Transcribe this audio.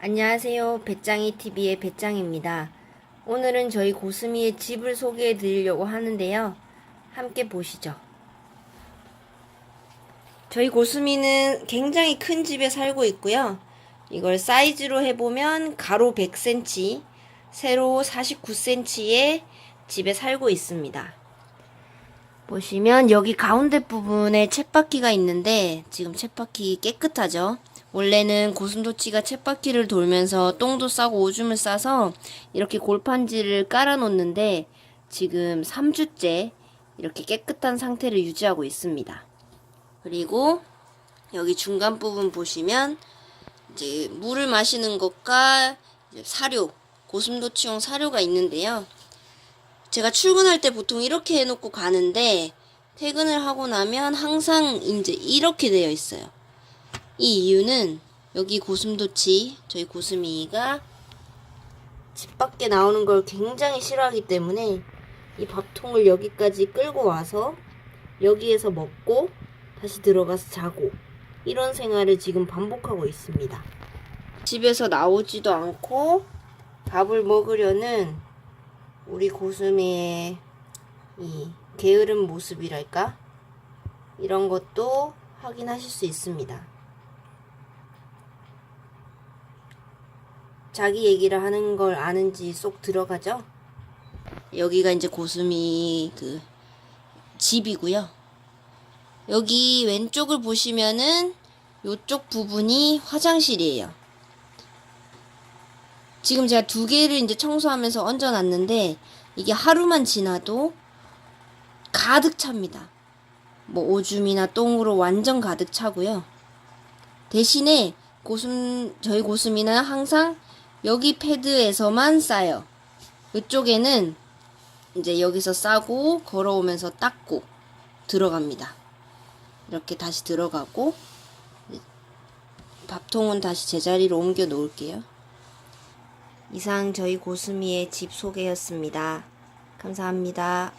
안녕하세요. 배짱이 TV의 배짱입니다. 오늘은 저희 고수미의 집을 소개해 드리려고 하는데요. 함께 보시죠. 저희 고수미는 굉장히 큰 집에 살고 있고요. 이걸 사이즈로 해보면 가로 100cm, 세로 49cm의 집에 살고 있습니다. 보시면 여기 가운데 부분에 쳇바퀴가 있는데 지금 쳇바퀴 깨끗하죠? 원래는 고슴도치가 쳇바퀴를 돌면서 똥도 싸고 오줌을 싸서 이렇게 골판지를 깔아 놓는데 지금 3주째 이렇게 깨끗한 상태를 유지하고 있습니다. 그리고 여기 중간 부분 보시면 이제 물을 마시는 것과 사료, 고슴도치용 사료가 있는데요. 제가 출근할 때 보통 이렇게 해놓고 가는데 퇴근을 하고 나면 항상 이제 이렇게 되어 있어요. 이 이유는 여기 고슴도치 저희 고슴이가 집 밖에 나오는 걸 굉장히 싫어하기 때문에 이 밥통을 여기까지 끌고 와서 여기에서 먹고 다시 들어가서 자고 이런 생활을 지금 반복하고 있습니다. 집에서 나오지도 않고 밥을 먹으려는 우리 고수미의 이 게으른 모습이랄까? 이런 것도 확인하실 수 있습니다. 자기 얘기를 하는 걸 아는지 쏙 들어가죠? 여기가 이제 고수미 그 집이고요. 여기 왼쪽을 보시면은 요쪽 부분이 화장실이에요. 지금 제가 두 개를 이제 청소하면서 얹어놨는데 이게 하루만 지나도 가득 찹니다. 뭐 오줌이나 똥으로 완전 가득 차고요. 대신에 고슴 저희 고슴이는 항상 여기 패드에서만 싸요. 이쪽에는 이제 여기서 싸고 걸어오면서 닦고 들어갑니다. 이렇게 다시 들어가고 밥통은 다시 제자리로 옮겨 놓을게요. 이상 저희 고수미의 집 소개였습니다. 감사합니다.